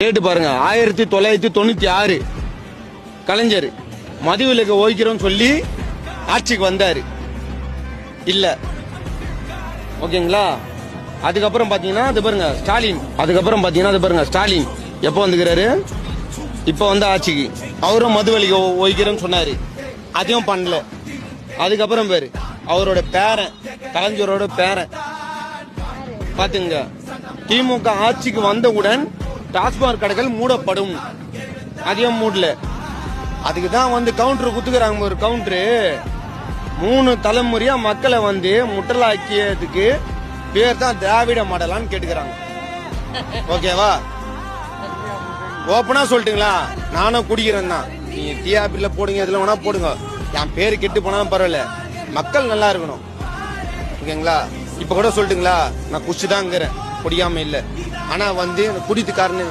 Date பாருங்க. ஆயிரத்தி தொள்ளாயிரத்தி தொண்ணூத்தி ஆறு. கலைஞர் மதுவிலக்கு ஓய்க்கிறோம்னு சொல்லி ஆட்சிக்கு வந்தாரு. இல்ல. ஓகேங்களா? அதுக்கப்புறம் பாத்தீங்கன்னா அது பாருங்க ஸ்டாலின். அதுக்கப்புறம் பாத்தீங்கன்னா அது பாருங்க ஸ்டாலின். எப்போ வந்துக்கிறாரு? இப்போ வந்து ஆட்சிக்கு. அவரும் மதுவலிக்கு ஓய்க்கிறேன்னு சொன்னாரு. அதையும் பண்ணல. அதுக்கப்புறம் பேரு அவரோட பேரன் கலைஞரோட பேரன். பாத்துங்க. திமுக ஆட்சிக்கு வந்தவுடன் டாஸ்மாக் கடைகள் மூடப்படும். அதையும் மூடல. அதுக்கு தான் வந்து கவுண்டர் குத்துக்கிறாங்க ஒரு கவுண்டரு மூணு தலைமுறையா மக்களை வந்து முட்டலாக்கியதுக்கு பேர் தான் திராவிட மாடலான்னு கேட்டுக்கிறாங்க. ஓகேவா? ஓப்பனா சொல்லிட்டுங்களா? நானும் குடிக்கிறேன் தான். நீங்க டிஆர்பில போடுங்க இதுல வேணா போடுங்க. என் பேரு கெட்டு போனாலும் பரவாயில்ல. மக்கள் நல்லா இருக்கணும். ஓகேங்களா? இப்ப கூட சொல்லட்டுங்களா? நான் குடிச்சு தான் புரியாமல் இல்லை. ஆனால் வந்து குடித்துக்காரன்னு